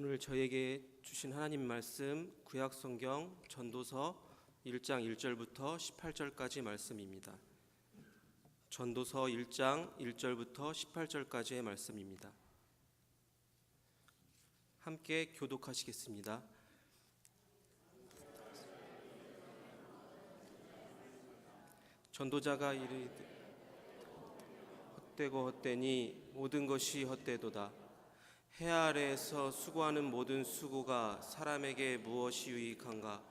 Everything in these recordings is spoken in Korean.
오늘 저에게 주신 하나님 말씀 구약 성경 전도서 1장 1절부터 18절까지 말씀입니다. 전도서 1장 1절부터 18절까지의 말씀입니다. 함께 교독하시겠습니다. 전도자가 이르되 헛되고 헛되니 모든 것이 헛되도다. 해 아래에서 수고하는 모든 수고가 사람에게 무엇이 유익한가?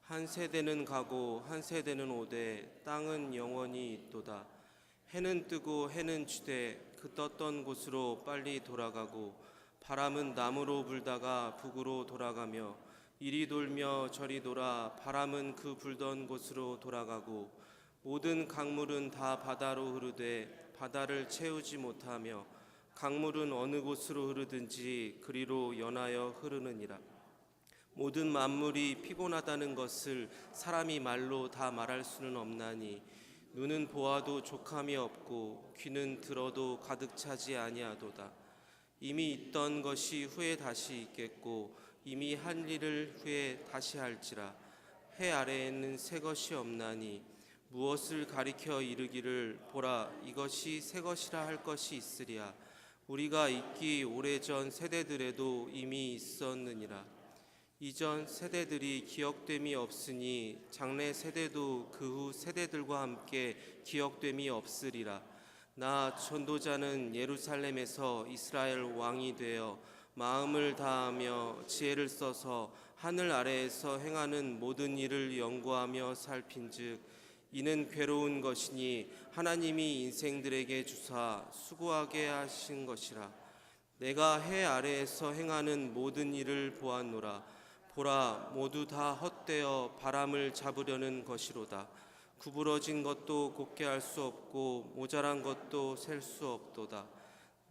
한 세대는 가고 한 세대는 오되 땅은 영원히 있도다. 해는 뜨고 해는 지되 그 떴던 곳으로 빨리 돌아가고 바람은 남으로 불다가 북으로 돌아가며 이리 돌며 저리 돌아 바람은 그 불던 곳으로 돌아가고 모든 강물은 다 바다로 흐르되 바다를 채우지 못하며 강물은 어느 곳으로 흐르든지 그리로 연하여 흐르느니라. 모든 만물이 피곤하다는 것을 사람이 말로 다 말할 수는 없나니 눈은 보아도 족함이 없고 귀는 들어도 가득 차지 아니하도다. 이미 있던 것이 후에 다시 있겠고 이미 한 일을 후에 다시 할지라. 해 아래에는 새 것이 없나니 무엇을 가리켜 이르기를 보라 이것이 새 것이라 할 것이 있으리야. 우리가 있기 오래전 세대들에도 이미 있었느니라. 이전 세대들이 기억됨이 없으니 장래 세대도 그 후 세대들과 함께 기억됨이 없으리라. 나 전도자는 예루살렘에서 이스라엘 왕이 되어 마음을 다하며 지혜를 써서 하늘 아래에서 행하는 모든 일을 연구하며 살핀즉 이는 괴로운 것이니 하나님이 인생들에게 주사 수고하게 하신 것이라. 내가 해 아래에서 행하는 모든 일을 보았노라. 보라 모두 다 헛되어 바람을 잡으려는 것이로다. 구부러진 것도 곱게 할 수 없고 모자란 것도 셀 수 없도다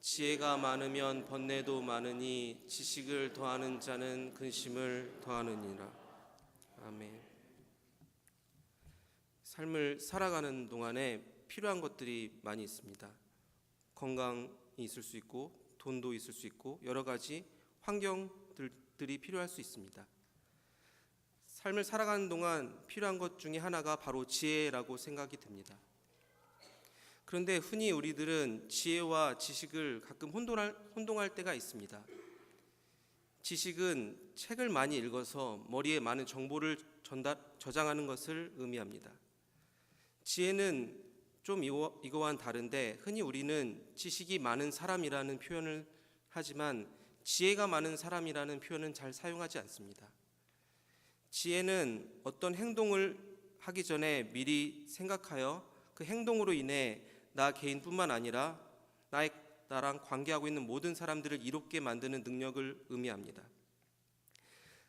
지혜가 많으면 번뇌도 많으니 지식을 더하는 자는 근심을 더하느니라. 아멘. 삶을 살아가는 동안에 필요한 것들이 많이 있습니다. 건강이 있을 수 있고 돈도 있을 수 있고 여러 가지 환경들이 필요할 수 있습니다. 삶을 살아가는 동안 필요한 것 중에 하나가 바로 지혜라고 생각이 듭니다. 그런데 흔히 우리들은 지혜와 지식을 가끔 혼동할, 혼동할 때가 있습니다. 지식은 책을 많이 읽어서 머리에 많은 정보를 전달, 저장하는 것을 의미합니다. 지혜는 좀 이거, 이거와는 다른데 흔히 우리는 지식이 많은 사람이라는 표현을 하지만 지혜가 많은 사람이라는 표현은 잘 사용하지 않습니다. 지혜는 어떤 행동을 하기 전에 미리 생각하여 그 행동으로 인해 나 개인뿐만 아니라 나의 나랑 관계하고 있는 모든 사람들을 이롭게 만드는 능력을 의미합니다.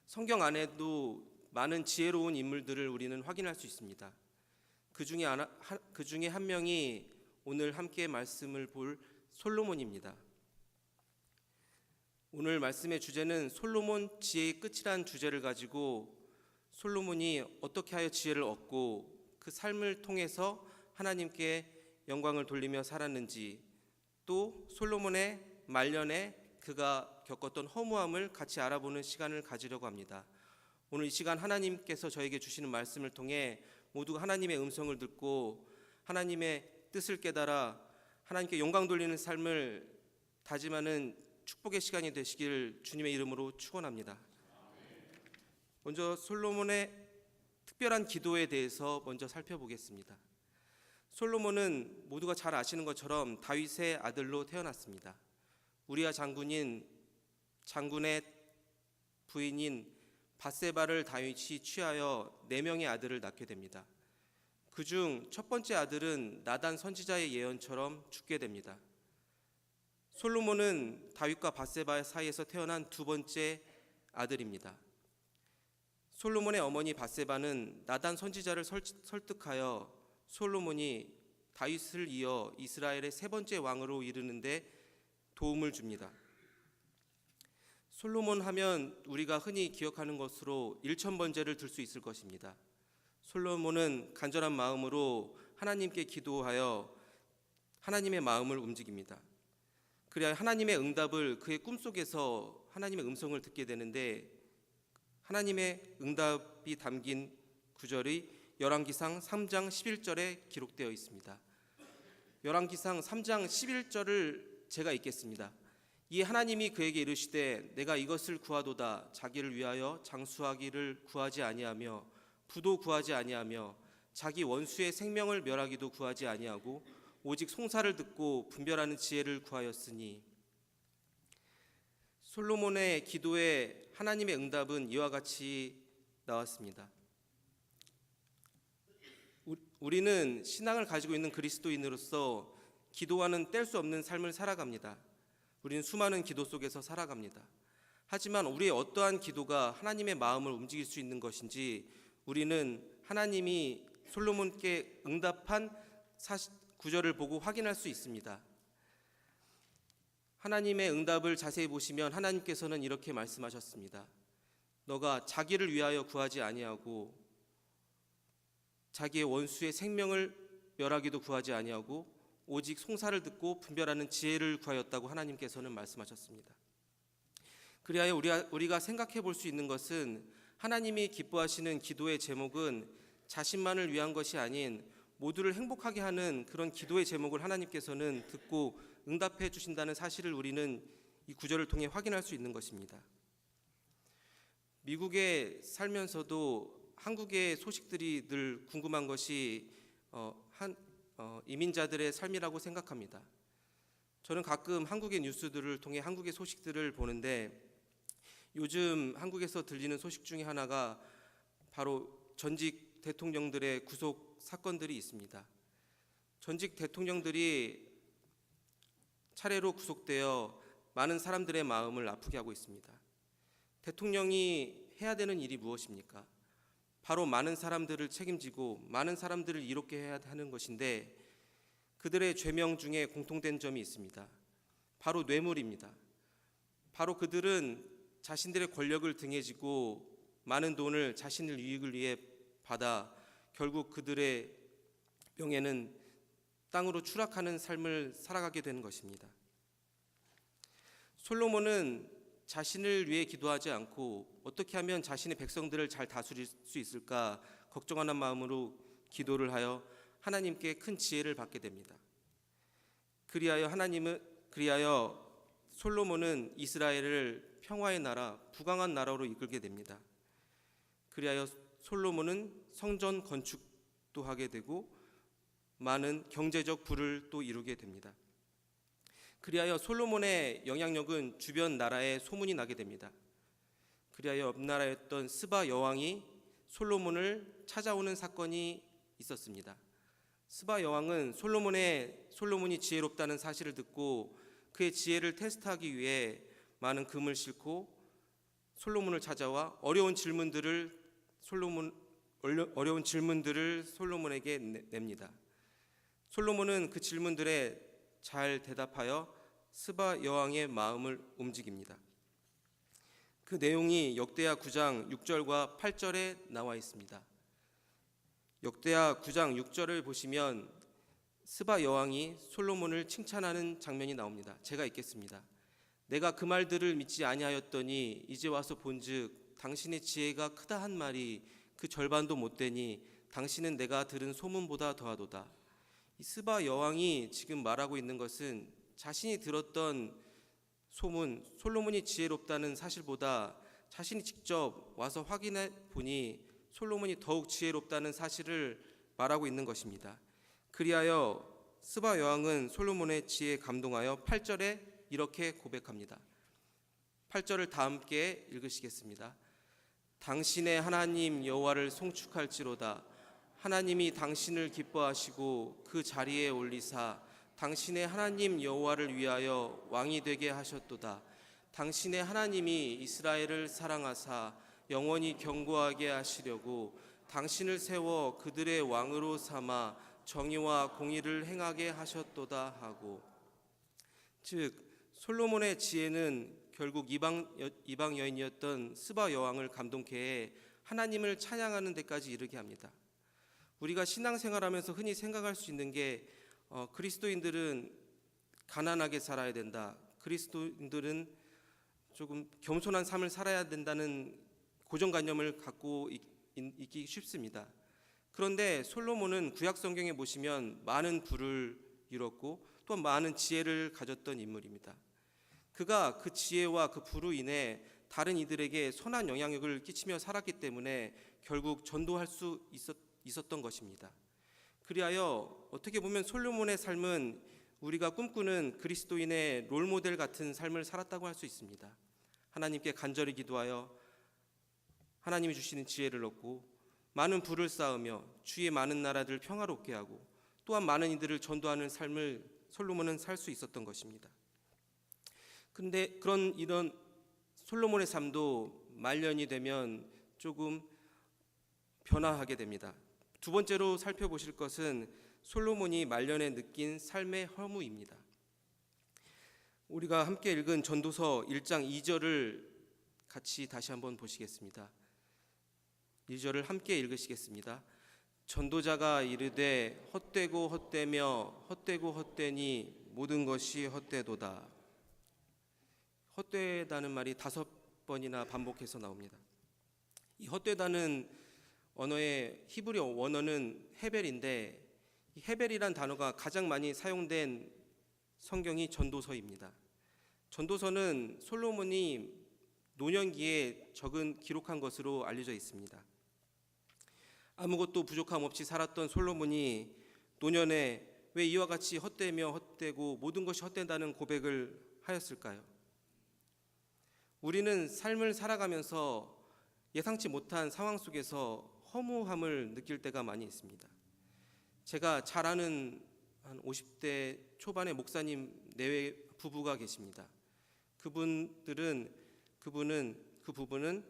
성경 안에도 많은 지혜로운 인물들을 우리는 확인할 수 있습니다. 그 중에 하나, 그 중에 한 명이 오늘 함께 말씀을 볼 솔로몬입니다. 오늘 말씀의 주제는 솔로몬 지혜의 끝이란 주제를 가지고 솔로몬이 어떻게 하여 지혜를 얻고 그 삶을 통해서 하나님께 영광을 돌리며 살았는지 또 솔로몬의 말년에 그가 겪었던 허무함을 같이 알아보는 시간을 가지려고 합니다. 오늘 이 시간 하나님께서 저에게 주시는 말씀을 통해 모두가 하나님의 음성을 듣고 하나님의 뜻을 깨달아 하나님께 영광 돌리는 삶을 다짐하는 축복의 시간이 되시길 주님의 이름으로 축원합니다. 먼저 솔로몬의 특별한 기도에 대해서 먼저 살펴보겠습니다. 솔로몬은 모두가 잘 아시는 것처럼 다윗의 아들로 태어났습니다. 우리아 장군인 장군의 부인인 바세바를 다윗이 취하여 네 명의 아들을 낳게 됩니다. 그 중 첫 번째 아들은 나단 선지자의 예언처럼 죽게 됩니다. 솔로몬은 다윗과 바세바 사이에서 태어난 두 번째 아들입니다. 솔로몬의 어머니 바세바는 나단 선지자를 설- 설득하여 솔로몬이 다윗을 이어 이스라엘의 세 번째 왕으로 이르는데 도움을 줍니다. 솔로몬 하면 우리가 흔히 기억하는 것으로 일천 번제를 들 수 있을 것입니다. 솔로몬은 간절한 마음으로 하나님께 기도하여 하나님의 마음을 움직입니다. 그래야 하나님의 응답을 그의 꿈속에서 하나님의 음성을 듣게 되는데 하나님의 응답이 담긴 구절이 열왕기상 3장 11절에 기록되어 있습니다. 열왕기상 3장 11절을 제가 읽겠습니다. 이 하나님이 그에게 이르시되 내가 이것을 구하도다 자기를 위하여 장수하기를 구하지 아니하며 부도 구하지 아니하며 자기 원수의 생명을 멸하기도 구하지 아니하고 오직 송사를 듣고 분별하는 지혜를 구하였으니 솔로몬의 기도에 하나님의 응답은 이와 같이 나왔습니다. 우- 우리는 신앙을 가지고 있는 그리스도인으로서 기도와는 뗄 수 없는 삶을 살아갑니다. 우리는 수많은 기도 속에서 살아갑니다. 하지만 우리의 어떠한 기도가 하나님의 마음을 움직일 수 있는 것인지 우리는 하나님이 솔로몬께 응답한 구절을 보고 확인할 수 있습니다. 하나님의 응답을 자세히 보시면 하나님께서는 이렇게 말씀하셨습니다. 너가 자기를 위하여 구하지 아니하고 자기의 원수의 생명을 멸하기도 구하지 아니하고 오직 송사를 듣고 분별하는 지혜를 구하였다고 하나님께서는 말씀하셨습니다. 그리하여 우리가, 생각해 볼 수 있는 것은 하나님이 기뻐하시는 기도의 제목은 자신만을 위한 것이 아닌 모두를 행복하게 하는 그런 기도의 제목을 하나님께서는 듣고 응답해 주신다는 사실을 우리는 이 구절을 통해 확인할 수 있는 것입니다. 미국에 살면서도 한국의 소식들이 늘 궁금한 것이 어, 한 어, 이민자들의 삶이라고 생각합니다. 저는 가끔 한국의 뉴스들을 통해 한국의 소식들을 보는데 요즘 한국에서 들리는 소식 중에 하나가 바로 전직 대통령들의 구속 사건들이 있습니다. 전직 대통령들이 차례로 구속되어 많은 사람들의 마음을 아프게 하고 있습니다. 대통령이 해야 되는 일이 무엇입니까? 바로 많은 사람들을 책임지고 많은 사람들을 이롭게 해야 하는 것인데 그들의 죄명 중에 공통된 점이 있습니다. 바로 뇌물입니다. 바로 그들은 자신들의 권력을 등에 지고 많은 돈을 자신의 이익을 위해 받아 결국 그들의 명예는 땅으로 추락하는 삶을 살아가게 되는 것입니다. 솔로몬은 자신을 위해 기도하지 않고 어떻게 하면 자신의 백성들을 잘 다스릴 수 있을까 걱정하는 마음으로 기도를 하여 하나님께 큰 지혜를 받게 됩니다. 그리하여 하나님은 그리하여 솔로몬은 이스라엘을 평화의 나라, 부강한 나라로 이끌게 됩니다. 그리하여 솔로몬은 성전 건축도 하게 되고 많은 경제적 부를 또 이루게 됩니다. 그리하여 솔로몬의 영향력은 주변 나라에 소문이 나게 됩니다. 그리하여 옆 나라였던 스바 여왕이 솔로몬을 찾아오는 사건이 있었습니다. 스바 여왕은 솔로몬의 솔로몬이 지혜롭다는 사실을 듣고 그의 지혜를 테스트하기 위해 많은 금을 싣고 솔로몬을 찾아와 어려운 질문들을 솔로몬 어려- 어려운 질문들을 솔로몬에게 내- 냅니다. 솔로몬은 그 질문들에 잘 대답하여 스바 여왕의 마음을 움직입니다. 그 내용이 역대하 9장 6절과 8절에 나와 있습니다. 역대하 9장 6절을 보시면 스바 여왕이 솔로몬을 칭찬하는 장면이 나옵니다. 제가 읽겠습니다. 내가 그 말들을 믿지 아니하였더니 이제 와서 본즉 당신의 지혜가 크다 한 말이 그 절반도 못 되니 당신은 내가 들은 소문보다 더하도다. 이 스바 여왕이 지금 말하고 있는 것은 자신이 들었던 소문 솔로몬이 지혜롭다는 사실보다 자신이 직접 와서 확인해 보니 솔로몬이 더욱 지혜롭다는 사실을 말하고 있는 것입니다. 그리하여 스바 여왕은 솔로몬의 지혜에 감동하여 8절에 이렇게 고백합니다. 8절을 다 함께 읽으시겠습니다. 당신의 하나님 여호와를 송축할지로다 하나님이 당신을 기뻐하시고 그 자리에 올리사 당신의 하나님 여호와를 위하여 왕이 되게 하셨도다. 당신의 하나님이 이스라엘을 사랑하사 영원히 경고하게 하시려고 당신을 세워 그들의 왕으로 삼아 정의와 공의를 행하게 하셨도다 하고 즉 솔로몬의 지혜는 결국 이방 여, 이방 여인이었던 스바 여왕을 감동케 해 하나님을 찬양하는 데까지 이르게 합니다. 우리가 신앙생활하면서 흔히 생각할 수 있는 게 어, 그리스도인들은 가난하게 살아야 된다. 그리스도인들은 조금 겸손한 삶을 살아야 된다는 고정관념을 갖고 있, 있기 쉽습니다. 그런데 솔로몬은 구약 성경에 보시면 많은 부를 이뤘고 또 많은 지혜를 가졌던 인물입니다. 그가 그 지혜와 그 부로 인해 다른 이들에게 선한 영향력을 끼치며 살았기 때문에 결국 전도할 수 있었, 있었던 것입니다. 그리하여 어떻게 보면 솔로몬의 삶은 우리가 꿈꾸는 그리스도인의 롤 모델 같은 삶을 살았다고 할 수 있습니다. 하나님께 간절히 기도하여 하나님이 주시는 지혜를 얻고 많은 부를 쌓으며 주의 많은 나라들 평화롭게 하고 또한 많은 이들을 전도하는 삶을 솔로몬은 살 수 있었던 것입니다. 근데 그런 이런 솔로몬의 삶도 말년이 되면 조금 변화하게 됩니다. 두 번째로 살펴보실 것은 솔로몬이 말년에 느낀 삶의 허무입니다. 우리가 함께 읽은 전도서 1장 2절을 같이 다시 한번 보시겠습니다. 1절을 함께 읽으시겠습니다. 전도자가 이르되 헛되고 헛되며 헛되고 헛되니 모든 것이 헛되도다. 헛되다는 말이 다섯 번이나 반복해서 나옵니다. 이 헛되다는 언어의 히브리 원어는 헤벨인데 이 헤벨이란 단어가 가장 많이 사용된 성경이 전도서입니다. 전도서는 솔로몬이 노년기에 적은 기록한 것으로 알려져 있습니다. 아무것도 부족함 없이 살았던 솔로몬이 노년에 왜 이와 같이 헛되며 헛되고 모든 것이 헛된다는 고백을 하였을까요? 우리는 삶을 살아가면서 예상치 못한 상황 속에서 허무함을 느낄 때가 많이 있습니다. 제가 잘 아는 한 50대 초반의 목사님 내외 부부가 계십니다. 그분들은 그분은 그 부부는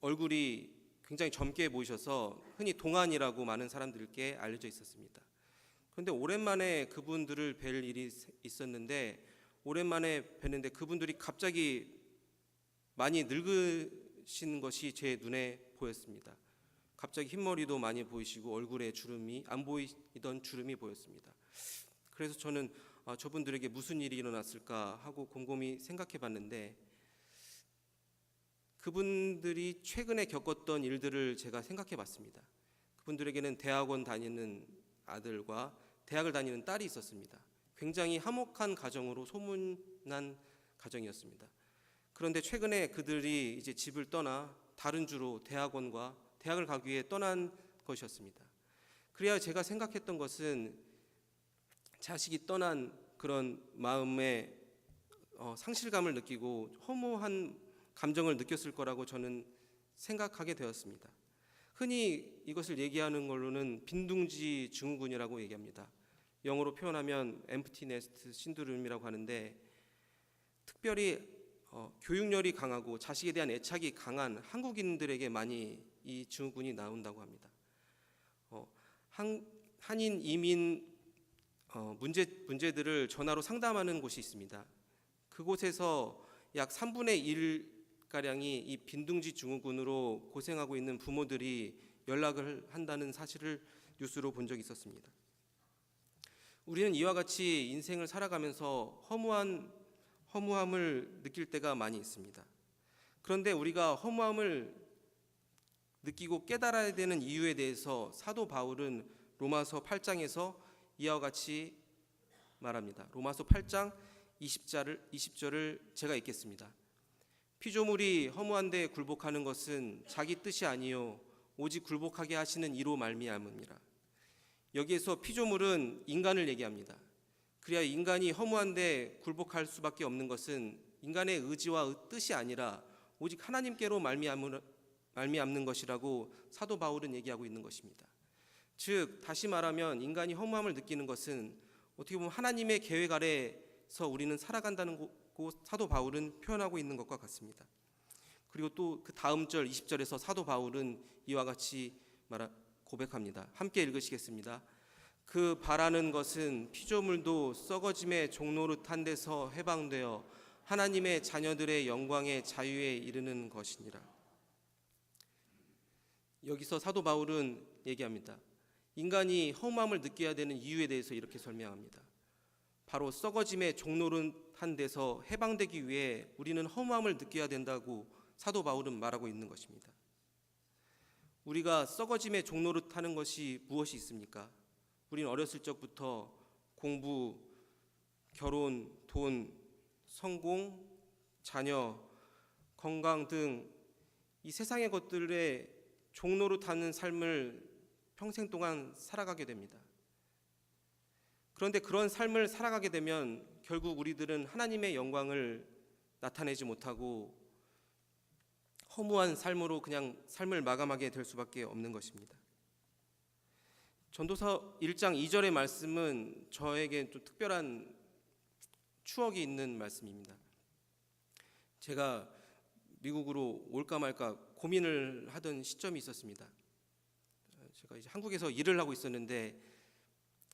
얼굴이 굉장히 젊게 보이셔서 흔히 동안이라고 많은 사람들께 알려져 있었습니다. 그런데 오랜만에 그분들을 뵐 일이 있었는데 오랜만에 뵀는데 그분들이 갑자기 많이 늙으신 것이 제 눈에 보였습니다. 갑자기 흰머리도 많이 보이시고 얼굴에 주름이 안 보이던 주름이 보였습니다. 그래서 저는 아, 저분들에게 무슨 일이 일어났을까 하고 곰곰이 생각해 봤는데 그분들이 최근에 겪었던 일들을 제가 생각해 봤습니다. 그분들에게는 대학원 다니는 아들과 대학을 다니는 딸이 있었습니다. 굉장히 화목한 가정으로 소문난 가정이었습니다. 그런데 최근에 그들이 이제 집을 떠나 다른 주로 대학원과 대학을 가기 위해 떠난 것이었습니다. 그래야 제가 생각했던 것은 자식이 떠난 그런 마음에 어, 상실감을 느끼고 허무한 감정을 느꼈을 거라고 저는 생각하게 되었습니다. 흔히 이것을 얘기하는 걸로는 빈둥지 증후군이라고 얘기합니다. 영어로 표현하면 empty nest 신드롬이라고 하는데 특별히 어, 교육열이 강하고 자식에 대한 애착이 강한 한국인들에게 많이 이 증후군이 나온다고 합니다. 어, 한, 한인 이민 어, 문제 문제들을 전화로 상담하는 곳이 있습니다. 그곳에서 약 3분의 1 가량이 이 빈둥지 증후군으로 고생하고 있는 부모들이 연락을 한다는 사실을 뉴스로 본 적이 있었습니다. 우리는 이와 같이 인생을 살아가면서 허무한 허무함을 느낄 때가 많이 있습니다. 그런데 우리가 허무함을 느끼고 깨달아야 되는 이유에 대해서 사도 바울은 로마서 8장에서 이와 같이 말합니다. 로마서 8장 20절을 20절을 제가 읽겠습니다. 피조물이 허무한 데 굴복하는 것은 자기 뜻이 아니요 오직 굴복하게 하시는 이로 말미암음이라. 여기에서 피조물은 인간을 얘기합니다. 그래야 인간이 허무한 데 굴복할 수밖에 없는 것은 인간의 의지와 뜻이 아니라 오직 하나님께로 말미암 는 것이라고 사도 바울은 얘기하고 있는 것입니다. 즉 다시 말하면 인간이 허무함을 느끼는 것은 어떻게 보면 하나님의 계획 아래서 우리는 살아간다는 고 사도 바울은 표현하고 있는 것과 같습니다. 그리고 또 그 다음 절 20절에서 사도 바울은 이와 같이 말하 고백합니다. 함께 읽으시겠습니다. 그 바라는 것은 피조물도 썩어짐의 종노릇한 데서 해방되어 하나님의 자녀들의 영광의 자유에 이르는 것이니라. 여기서 사도 바울은 얘기합니다. 인간이 허무함을 느껴야 되는 이유에 대해서 이렇게 설명합니다. 바로 썩어짐의 종노릇한 데서 해방되기 위해 우리는 허무함을 느껴야 된다고 사도 바울은 말하고 있는 것입니다. 우리가 썩어짐의 종노릇하는 것이 무엇이 있습니까? 우리는 어렸을 적부터 공부, 결혼, 돈, 성공, 자녀, 건강 등 이 세상의 것들에 종로로 타는 삶을 평생 동안 살아가게 됩니다. 그런데 그런 삶을 살아가게 되면 결국 우리들은 하나님의 영광을 나타내지 못하고 허무한 삶으로 그냥 삶을 마감하게 될 수밖에 없는 것입니다. 전도서 1장 2절의 말씀은 저에게 좀 특별한 추억이 있는 말씀입니다. 제가 미국으로 올까 말까 고민을 하던 시점이 있었습니다. 제가 이제 한국에서 일을 하고 있었는데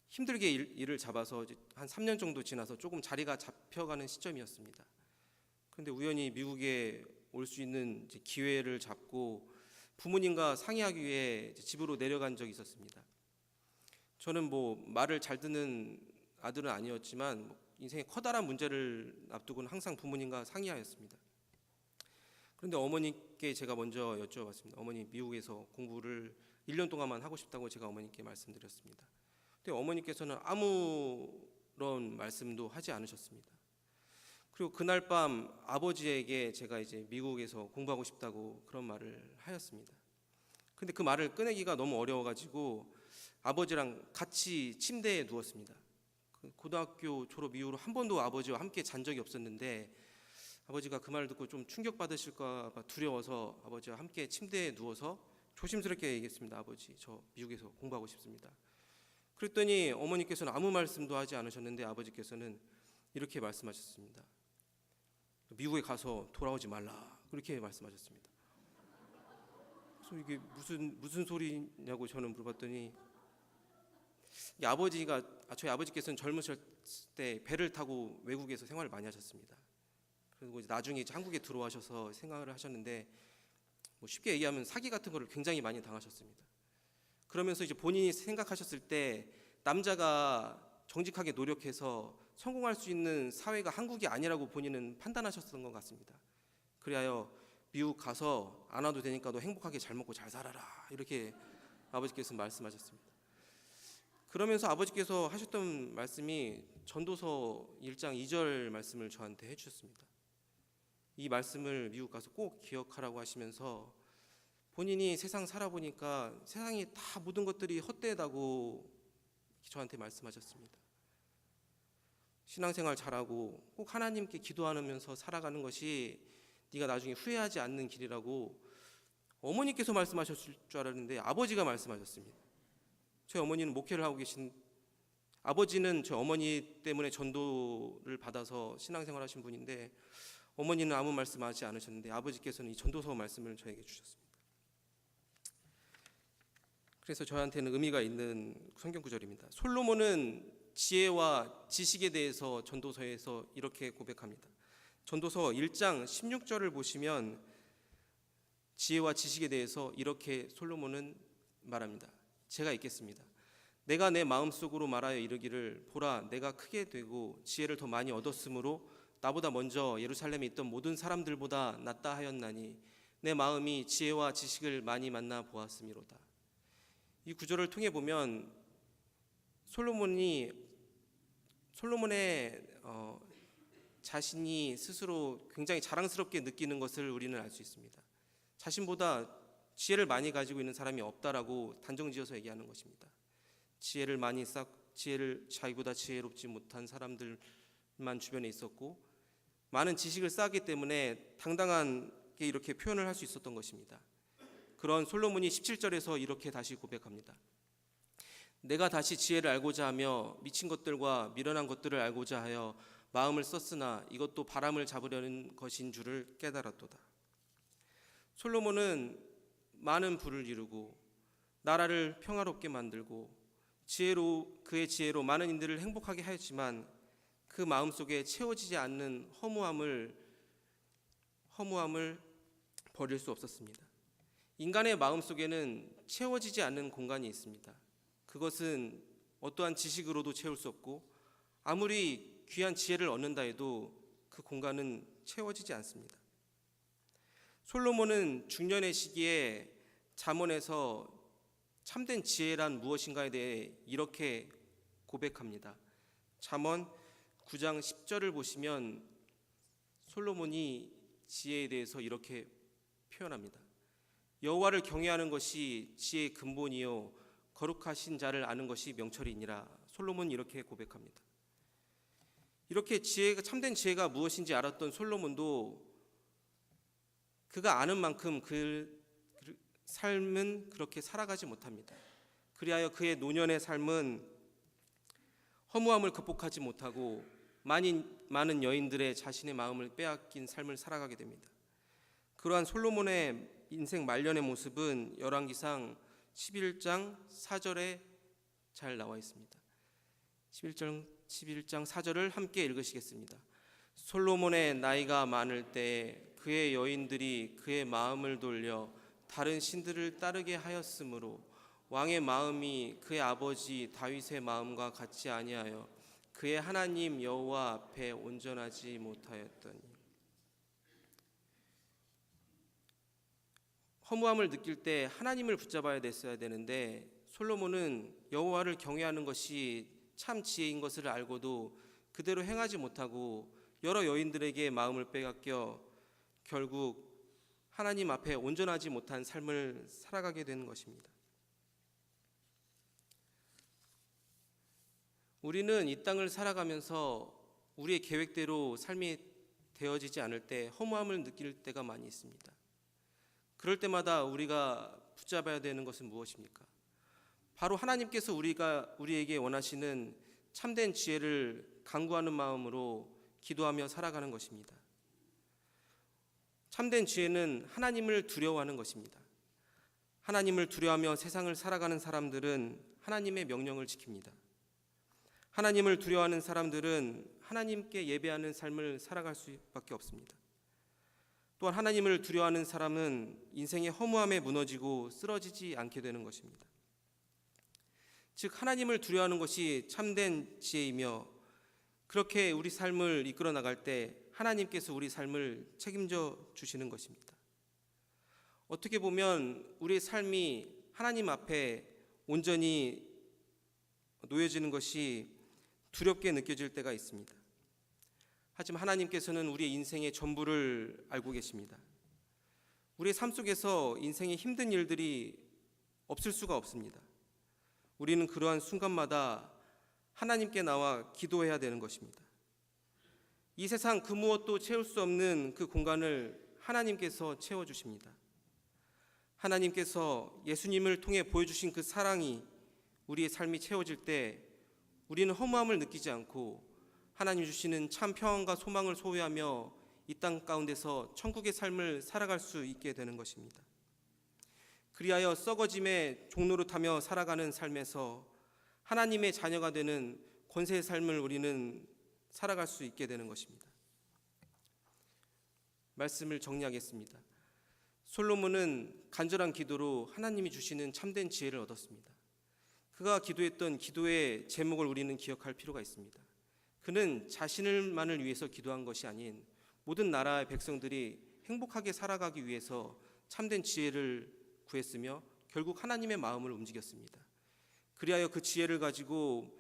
힘들게 일, 일을 잡아서 한 3년 정도 지나서 조금 자리가 잡혀가는 시점이었습니다. 그런데 우연히 미국에 올 수 있는 기회를 잡고 부모님과 상의하기 위해 집으로 내려간 적이 있었습니다. 저는 뭐 말을 잘 듣는 아들은 아니었지만 뭐 인생에 커다란 문제를 앞두고는 항상 부모님과 상의하였습니다. 그런데 어머니 께 제가 먼저 여쭤봤습니다. 어머니 미국에서 공부를 1년 동안만 하고 싶다고 제가 어머니께 말씀드렸습니다. 근데 어머니께서는 아무런 말씀도 하지 않으셨습니다. 그리고 그날 밤 아버지에게 제가 이제 미국에서 공부하고 싶다고 그런 말을 하였습니다. 근데 그 말을 꺼내기가 너무 어려워가지고 아버지랑 같이 침대에 누웠습니다. 그 고등학교 졸업 이후로 한 번도 아버지와 함께 잔 적이 없었는데 아버지가 그 말을 듣고 좀 충격 받으실까 봐 두려워서 아버지와 함께 침대에 누워서 조심스럽게 얘기했습니다. 아버지, 저 미국에서 공부하고 싶습니다. 그랬더니 어머니께서는 아무 말씀도 하지 않으셨는데 아버지께서는 이렇게 말씀하셨습니다. 미국에 가서 돌아오지 말라. 그렇게 말씀하셨습니다. 그래서 이게 무슨 무슨 소리냐고 저는 물어봤더니 이 아버지가 아, 저희 아버지께서는 젊으실 때 배를 타고 외국에서 생활을 많이 하셨습니다. 그리고 이제 나중에 이제 한국에 들어와셔서 생활을 하셨는데 뭐 쉽게 얘기하면 사기 같은 거를 굉장히 많이 당하셨습니다. 그러면서 이제 본인이 생각하셨을 때 남자가 정직하게 노력해서 성공할 수 있는 사회가 한국이 아니라고 본인은 판단하셨던 것 같습니다. 그리하여 미국 가서 안 와도 되니까 너 행복하게 잘 먹고 잘 살아라 이렇게 아버지께서 말씀하셨습니다. 그러면서 아버지께서 하셨던 말씀이 전도서 1장 2절 말씀을 저한테 해주셨습니다. 이 말씀을 미국 가서 꼭 기억하라고 하시면서 본인이 세상 살아보니까 세상이 다 모든 것들이 헛되다고 저한테 말씀하셨습니다. 신앙생활 잘하고 꼭 하나님께 기도하면서 살아가는 것이 네가 나중에 후회하지 않는 길이라고 어머니께서 말씀하셨을 줄 알았는데 아버지가 말씀하셨습니다. 저희 어머니는 목회를 하고 계신 아버지는 저 어머니 때문에 전도를 받아서 신앙생활 하신 분인데 어머니는 아무 말씀하지 않으셨는데 아버지께서는 이 전도서 말씀을 저에게 주셨습니다. 그래서 저한테는 의미가 있는 성경 구절입니다. 솔로몬은 지혜와 지식에 대해서 전도서에서 이렇게 고백합니다. 전도서 1장 16절을 보시면 지혜와 지식에 대해서 이렇게 솔로몬은 말합니다. 제가 읽겠습니다. 내가 내 마음속으로 말하여 이르기를 보라 내가 크게 되고 지혜를 더 많이 얻었으므로 나보다 먼저 예루살렘에 있던 모든 사람들보다 낫다 하였나니 내 마음이 지혜와 지식을 많이 만나 보았음이로다. 이 구절을 통해 보면 솔로몬이 솔로몬의 어, 자신이 스스로 굉장히 자랑스럽게 느끼는 것을 우리는 알 수 있습니다. 자신보다 지혜를 많이 가지고 있는 사람이 없다라고 단정지어서 얘기하는 것입니다. 지혜를 많이 쌓 지혜를 자기보다 지혜롭지 못한 사람들만 주변에 있었고 많은 지식을 쌓았기 때문에 당당하게 이렇게 표현을 할 수 있었던 것입니다. 그런 솔로몬이 17절에서 이렇게 다시 고백합니다. 내가 다시 지혜를 알고자 하며 미친 것들과 미련한 것들을 알고자 하여 마음을 썼으나 이것도 바람을 잡으려는 것인 줄을 깨달았도다. 솔로몬은 많은 부를 이루고 나라를 평화롭게 만들고 지혜로 그의 지혜로 많은 인들을 행복하게 하였지만 그 마음 속에 채워지지 않는 허무함을 허무함을 버릴 수 없었습니다. 인간의 마음 속에는 채워지지 않는 공간이 있습니다. 그것은 어떠한 지식으로도 채울 수 없고 아무리 귀한 지혜를 얻는다 해도 그 공간은 채워지지 않습니다. 솔로몬은 중년의 시기에 잠언에서 참된 지혜란 무엇인가에 대해 이렇게 고백합니다. 잠언 9장 10절을 보시면 솔로몬이 지혜에 대해서 이렇게 표현합니다. 여호와를 경외하는 것이 지혜의 근본이요 거룩하신 자를 아는 것이 명철이니라. 솔로몬 이렇게 고백합니다. 이렇게 지혜가 참된 지혜가 무엇인지 알았던 솔로몬도 그가 아는 만큼 그 삶은 그렇게 살아가지 못합니다. 그리하여 그의 노년의 삶은 허무함을 극복하지 못하고 많은 많은 여인들의 자신의 마음을 빼앗긴 삶을 살아가게 됩니다. 그러한 솔로몬의 인생 말년의 모습은 열왕기상 11장 4절에 잘 나와 있습니다. 11장 11장 4절을 함께 읽으시겠습니다. 솔로몬의 나이가 많을 때 그의 여인들이 그의 마음을 돌려 다른 신들을 따르게 하였으므로 왕의 마음이 그의 아버지 다윗의 마음과 같지 아니하여 그의 하나님 여호와 앞에 온전하지 못하였더니 허무함을 느낄 때 하나님을 붙잡아야 됐어야 되는데 솔로몬은 여호와를 경외하는 것이 참 지혜인 것을 알고도 그대로 행하지 못하고 여러 여인들에게 마음을 빼앗겨 결국 하나님 앞에 온전하지 못한 삶을 살아가게 되는 것입니다. 우리는 이 땅을 살아가면서 우리의 계획대로 삶이 되어지지 않을 때 허무함을 느낄 때가 많이 있습니다. 그럴 때마다 우리가 붙잡아야 되는 것은 무엇입니까? 바로 하나님께서 우리가 우리에게 원하시는 참된 지혜를 강구하는 마음으로 기도하며 살아가는 것입니다. 참된 지혜는 하나님을 두려워하는 것입니다. 하나님을 두려워하며 세상을 살아가는 사람들은 하나님의 명령을 지킵니다. 하나님을 두려워하는 사람들은 하나님께 예배하는 삶을 살아갈 수밖에 없습니다. 또한 하나님을 두려워하는 사람은 인생의 허무함에 무너지고 쓰러지지 않게 되는 것입니다. 즉 하나님을 두려워하는 것이 참된 지혜이며 그렇게 우리 삶을 이끌어 나갈 때 하나님께서 우리 삶을 책임져 주시는 것입니다. 어떻게 보면 우리의 삶이 하나님 앞에 온전히 놓여지는 것이 두렵게 느껴질 때가 있습니다. 하지만 하나님께서는 우리의 인생의 전부를 알고 계십니다. 우리의 삶 속에서 인생의 힘든 일들이 없을 수가 없습니다. 우리는 그러한 순간마다 하나님께 나와 기도해야 되는 것입니다. 이 세상 그 무엇도 채울 수 없는 그 공간을 하나님께서 채워 주십니다. 하나님께서 예수님을 통해 보여주신 그 사랑이 우리의 삶이 채워질 때 우리는 허무함을 느끼지 않고 하나님 주시는 참 평안과 소망을 소유하며 이 땅 가운데서 천국의 삶을 살아갈 수 있게 되는 것입니다. 그리하여 썩어짐의 종로로 타며 살아가는 삶에서 하나님의 자녀가 되는 권세의 삶을 우리는 살아갈 수 있게 되는 것입니다. 말씀을 정리하겠습니다. 솔로몬은 간절한 기도로 하나님이 주시는 참된 지혜를 얻었습니다. 그가 기도했던 기도의 제목을 우리는 기억할 필요가 있습니다. 그는 자신을만을 위해서 기도한 것이 아닌 모든 나라의 백성들이 행복하게 살아가기 위해서 참된 지혜를 구했으며 결국 하나님의 마음을 움직였습니다. 그리하여 그 지혜를 가지고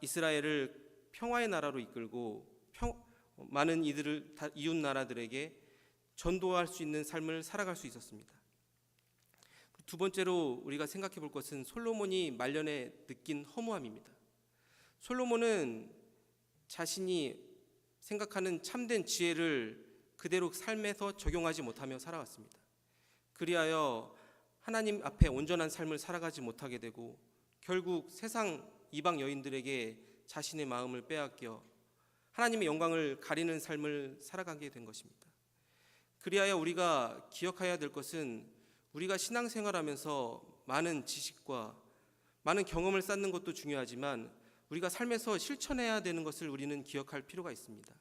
이스라엘을 평화의 나라로 이끌고 평, 많은 이들을 이웃 나라들에게 전도할 수 있는 삶을 살아갈 수 있었습니다. 두 번째로 우리가 생각해 볼 것은 솔로몬이 말년에 느낀 허무함입니다. 솔로몬은 자신이 생각하는 참된 지혜를 그대로 삶에서 적용하지 못하며 살아왔습니다. 그리하여 하나님 앞에 온전한 삶을 살아가지 못하게 되고 결국 세상 이방 여인들에게 자신의 마음을 빼앗겨 하나님의 영광을 가리는 삶을 살아가게 된 것입니다. 그리하여 우리가 기억해야 될 것은 우리가 신앙생활하면서 많은 지식과 많은 경험을 쌓는 것도 중요하지만 우리가 삶에서 실천해야 되는 것을 우리는 기억할 필요가 있습니다.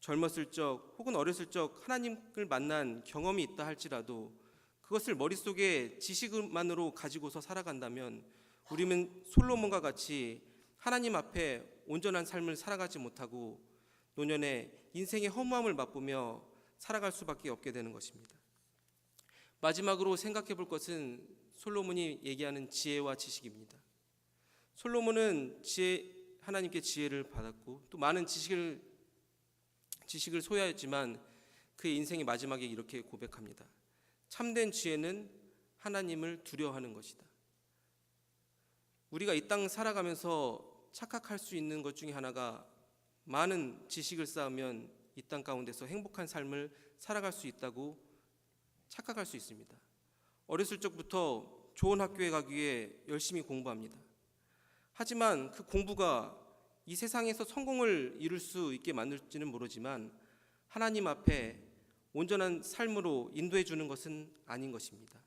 젊었을 적 혹은 어렸을 적 하나님을 만난 경험이 있다 할지라도 그것을 머릿속에 지식만으로 가지고서 살아간다면 우리는 솔로몬과 같이 하나님 앞에 온전한 삶을 살아가지 못하고 노년에 인생의 허무함을 맛보며 살아갈 수밖에 없게 되는 것입니다. 마지막으로 생각해 볼 것은 솔로몬이 얘기하는 지혜와 지식입니다. 솔로몬은 지혜 하나님께 지혜를 받았고 또 많은 지식을 지식을 소유했지만 그의 인생의 마지막에 이렇게 고백합니다. 참된 지혜는 하나님을 두려워하는 것이다. 우리가 이 땅 살아가면서 착각할 수 있는 것 중에 하나가 많은 지식을 쌓으면 이 땅 가운데서 행복한 삶을 살아갈 수 있다고 착각할 수 있습니다. 어렸을 적부터 좋은 학교에 가기 위해 열심히 공부합니다. 하지만 그 공부가 이 세상에서 성공을 이룰 수 있게 만들지는 모르지만 하나님 앞에 온전한 삶으로 인도해 주는 것은 아닌 것입니다.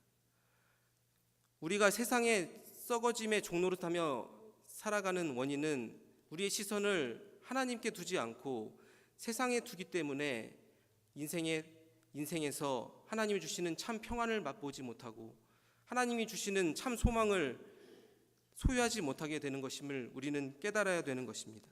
우리가 세상의 썩어짐의 종노릇하며 살아가는 원인은 우리의 시선을 하나님께 두지 않고 세상에 두기 때문에 인생의 인생에서 하나님이 주시는 참 평안을 맛보지 못하고 하나님이 주시는 참 소망을 소유하지 못하게 되는 것임을 우리는 깨달아야 되는 것입니다.